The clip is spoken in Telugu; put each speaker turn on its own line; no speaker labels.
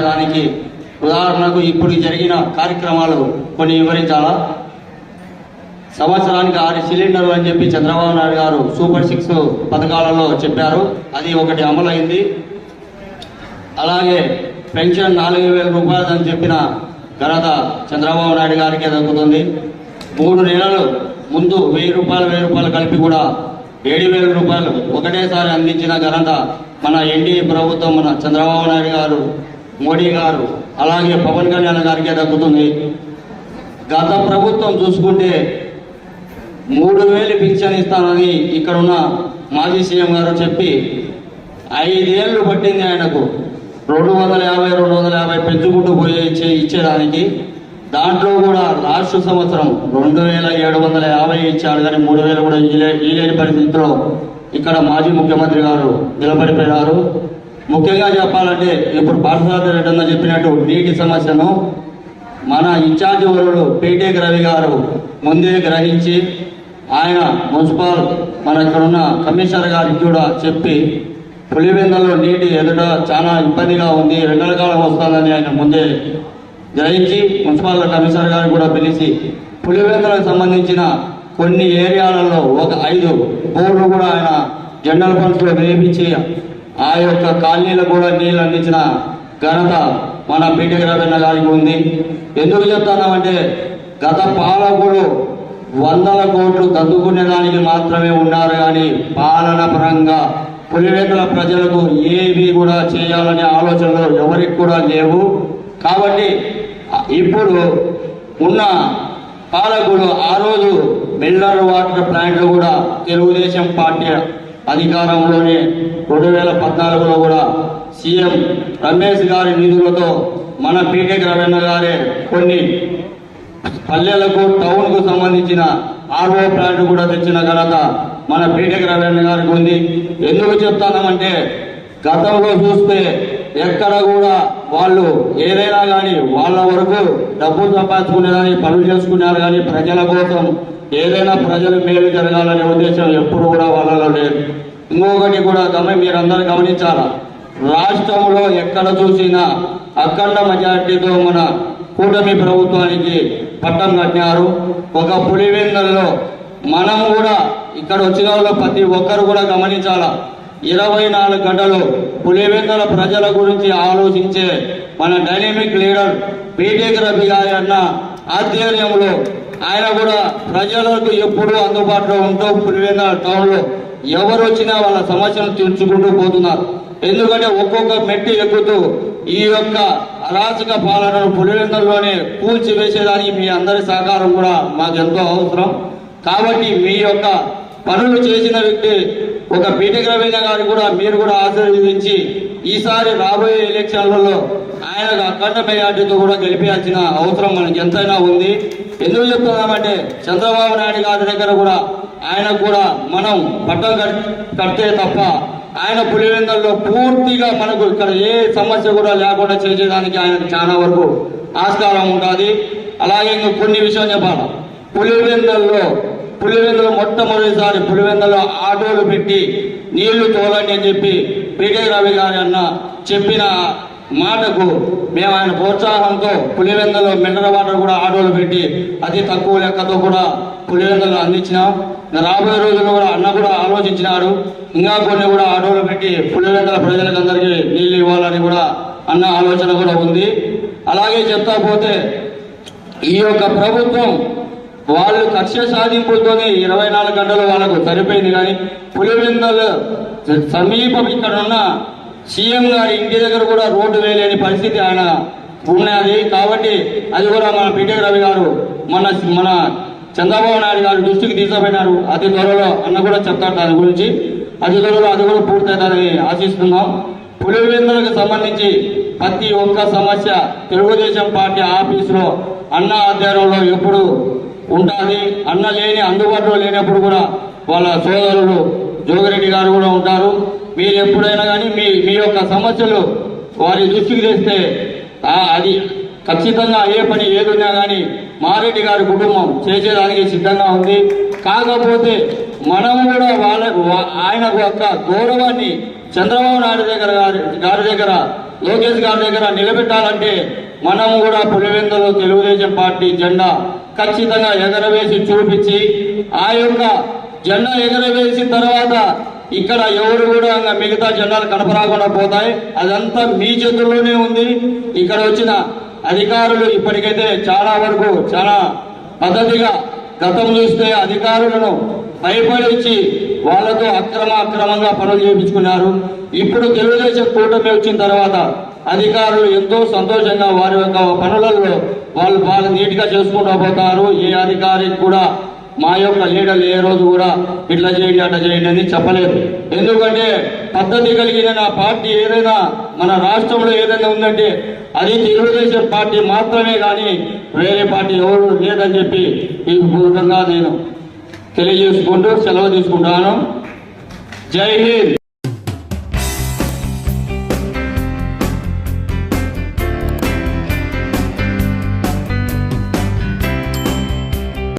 దానికి ఉదాహరణకు ఇప్పుడు జరిగిన కార్యక్రమాలు కొన్ని వివరించాలా? సంవత్సరానికి ఆరు సిలిండర్లు అని చెప్పి చంద్రబాబు నాయుడు గారు సూపర్ సిక్స్ పథకాలలో చెప్పారు. అది ఒకటి అమలైంది. అలాగే పెన్షన్ నాలుగు వేల రూపాయలు అని చెప్పిన ఘనత చంద్రబాబు నాయుడు గారికి దక్కుతుంది. మూడు నెలలు ముందు వెయ్యి రూపాయలు వెయ్యి రూపాయలు కలిపి కూడా ఏడు వేల రూపాయలు ఒకటేసారి అందించిన ఘనత మన ఎన్డీఏ ప్రభుత్వం మన చంద్రబాబు నాయుడు గారు మోడీ గారు అలాగే పవన్ కళ్యాణ్ గారికే దక్కుతుంది. గత ప్రభుత్వం చూసుకుంటే మూడు వేలు పింఛన్ ఇస్తానని ఇక్కడున్న మాజీ సీఎం గారు చెప్పి ఐదేళ్ళు పట్టింది ఆయనకు. రెండు వందల యాభై రెండు వందల యాభై పెంచుకుంటూ పోయే ఇచ్చే ఇచ్చేదానికి దాంట్లో కూడా లాస్ట్ సంవత్సరం రెండు వేల ఏడు వందల యాభై ఇచ్చాడు కానీ మూడు వేలు కూడా ఇయ్యలే ఇయ్యలేని పరిస్థితిలో ఇక్కడ మాజీ ముఖ్యమంత్రి గారు నిలబడిపోయినారు. ముఖ్యంగా చెప్పాలంటే ఇప్పుడు పార్థసారథి రెడ్డి అన్న చెప్పినట్టు నీటి సమస్యను మన ఇన్ఛార్జి వరుడు పేటేక్ రవి గారు ముందే గ్రహించి ఆయన మున్సిపల్ మన ఇక్కడ ఉన్న కమిషనర్ గారికి కూడా చెప్పి పులివెందులో నీటి ఎదుట చాలా ఇబ్బందిగా ఉంది రెండల కాలం వస్తుందని ఆయన ముందే గ్రహించి మున్సిపల్ కమిషనర్ గారిని కూడా పిలిచి పులివెందులకు సంబంధించిన కొన్ని ఏరియాలలో ఒక ఐదు బోర్లు కూడా ఆయన జనరల్ ఫండ్స్లో వేయించి ఆ యొక్క కాలనీలకు కూడా నీళ్ళు అందించిన ఘనత మన బీటెక్ రవీణ గారికి ఉంది. ఎందుకు చెప్తున్నామంటే గత పాలకుడు వందల కోట్లు దద్దుకునేదానికి మాత్రమే ఉన్నారు కానీ పాలన పరంగా పులివెందుల ప్రజలకు ఏవి కూడా చేయాలనే ఆలోచనలు ఎవరికి కూడా లేవు. కాబట్టి ఇప్పుడు ఉన్న పాలకుడు ఆ రోజు మిల్లర్ వాటర్ ప్లాంట్లు కూడా తెలుగుదేశం పార్టీ అధికారంలోనే రెండు వేల పద్నాలుగులో కూడా సీఎం రమేష్ గారి నిధులతో మన పీటెక్ రవీణ గారే కొన్ని పల్లెలకు టౌన్కు సంబంధించిన ఆర్ఓ ప్లాంట్ కూడా తెచ్చిన ఘనత మన పీటెక్ రవీణ గారికి ఉంది. ఎందుకు చెప్తానంటే గతంలో చూస్తే ఎక్కడ కూడా వాళ్ళు ఏదైనా కానీ వాళ్ళ వరకు డబ్బులు సంపాదించుకునేదానికి పనులు చేసుకున్నారు కానీ ప్రజల కోసం ఏదైనా ప్రజలు మేలు జరగాలనే ఉద్దేశం ఎప్పుడు కూడా వాళ్ళలో లేదు. ఇంకొకటి కూడా గమని మీరందరూ గమనించాలా? రాష్ట్రంలో ఎక్కడ చూసినా అఖండ మెజార్టీతో మన కూటమి ప్రభుత్వానికి పట్టం కట్టినారు. ఒక పులివెందుల్లో మనం కూడా ఇక్కడ వచ్చిన వాళ్ళు ప్రతి ఒక్కరు కూడా గమనించాలా? ఇరవై నాలుగు గంటలు పులివెందుల ప్రజల గురించి ఆలోచించే మన డైనమిక్ లీడర్ బీటెక్ రవి గారి అన్న ఆధ్వర్యంలో ఆయన కూడా ప్రజలకు ఎప్పుడూ అందుబాటులో ఉంటూ పులివెందుల టౌన్లో ఎవరు వచ్చినా వాళ్ళ సమస్యలు తీర్చుకుంటూ పోతున్నారు. ఎందుకంటే ఒక్కొక్క మెట్టి ఎక్కుతూ ఈ యొక్క అరాచక పాలనను పులివెందుల్లోనే కూల్చివేసేదానికి మీ అందరి సహకారం కూడా మాకు ఎంతో అవసరం. కాబట్టి మీ యొక్క పనులు చేసిన వ్యక్తి ఒక బీటెక్ రవీణ గారు కూడా మీరు కూడా ఆశీర్వదించి ఈసారి రాబోయే ఎలక్షన్లలో ఆయనకు అఖండ మెజార్టీతో కూడా గెలిపించాల్సిన అవసరం మనకి ఎంతైనా ఉంది. ఎందుకు చెప్తున్నామంటే చంద్రబాబు నాయుడు గారి దగ్గర కూడా ఆయన కూడా మనం పట్టం కట్- కడితే తప్ప ఆయన పులివెందుల్లో పూర్తిగా మనకు ఇక్కడ ఏ సమస్య కూడా లేకుండా చేసేదానికి ఆయనకు చాలా వరకు ఆస్కారం ఉంటుంది అలాగే ఇంకా కొన్ని విషయం చెప్పాలి? పులివెందుల్లో పులివెందులు మొట్టమొదటిసారి పులివెందులో ఆటోలు పెట్టి నీళ్ళు తోలండి అని చెప్పి పీకే రవి గారి అన్న చెప్పిన మాటకు మేము ఆయన ప్రోత్సాహంతో పులివెందలో మినరల్ వాటర్ కూడా ఆటోలు పెట్టి అతి తక్కువ లెక్కతో కూడా పులివెందలు అందించినాం. రాబోయే రోజుల్లో కూడా అన్న కూడా ఆలోచించినాడు. ఇంకా కొన్ని కూడా ఆటోలు పెట్టి పులివెందల ప్రజలకు అందరికీ నీళ్ళు ఇవ్వాలని కూడా అన్న ఆలోచన కూడా ఉంది. అలాగే చెప్తా పోతే ఈ యొక్క ప్రభుత్వం వాళ్ళు కక్ష సాధింపులతోనే ఇరవై నాలుగు గంటలు వాళ్ళకు సరిపోయింది కానీ పులివెందలు సమీపం ఇక్కడ ఉన్న సీఎం గారి ఇంటి దగ్గర కూడా రోడ్డు వేయలేని పరిస్థితి ఆయన ఉన్నది. కాబట్టి అది కూడా మన పిటికి రవి గారు మన మన చంద్రబాబు నాయుడు గారు దృష్టికి తీసుకుపోయినారు. అతి త్వరలో అన్న కూడా చెప్తారు దాని గురించి. అతి త్వరలో అది కూడా పూర్తవుతుందని ఆశిస్తున్నాం. పులివెందులకు సంబంధించి ప్రతి ఒక్క సమస్య తెలుగుదేశం పార్టీ ఆఫీసులో అన్న ఆధ్వర్యంలో ఎప్పుడు ఉంటుంది. అన్న లేని అందుబాటులో లేనప్పుడు కూడా వాళ్ళ సోదరులు జోగిరెడ్డి గారు కూడా ఉంటారు. మీరు ఎప్పుడైనా కానీ మీ మీ యొక్క సమస్యలు వారి దృష్టికి తెస్తే అది ఖచ్చితంగా ఏ పని ఏదున్నా కానీ మారెడ్డి గారి కుటుంబం చేసేదానికి సిద్ధంగా ఉంది. కాకపోతే మనం కూడా వాళ్ళ ఆయన యొక్క గౌరవాన్ని చంద్రబాబు నాయుడు దగ్గర గారి గారి దగ్గర లోకేష్ గారి దగ్గర నిలబెట్టాలంటే మనం కూడా పులివెందులో తెలుగుదేశం పార్టీ జెండా ఖచ్చితంగా ఎగరవేసి చూపించి ఆ యొక్క జెండా ఎగరవేసిన తర్వాత ఇక్కడ ఎవరు కూడా ఇంకా మిగతా జెండాలు కనపరాకుండా పోతాయి. అదంతా మీ చేతుల్లోనే ఉంది. ఇక్కడ వచ్చిన అధికారులు ఇప్పటికైతే చాలా వరకు చాలా పద్ధతిగా గతం చూస్తే అధికారులను భయపడించి వాళ్ళతో అక్రమ అక్రమంగా పనులు చేయించుకున్నారు ఇప్పుడు తెలుగుదేశం కూటమి వచ్చిన తర్వాత అధికారులు ఎంతో సంతోషంగా వారి యొక్క పనులలో వాళ్ళు బాగా నీట్గా చేసుకుంటూ పోతారు. ఏ అధికారికి కూడా మా యొక్క లీడర్లు ఏ రోజు కూడా ఇట్లా చేయండి అట్లా చేయండి అని చెప్పలేదు ఎందుకంటే పద్ధతి కలిగిన నా పార్టీ ఏదైనా మన రాష్ట్రంలో ఏదైనా ఉందంటే అది తెలుగుదేశం పార్టీ మాత్రమే కానీ వేరే పార్టీ ఎవరు లేదని చెప్పి ఈ పూర్వకంగా నేను తెలియజేసుకుంటూ సెలవు తీసుకుంటాను. జై హింద్.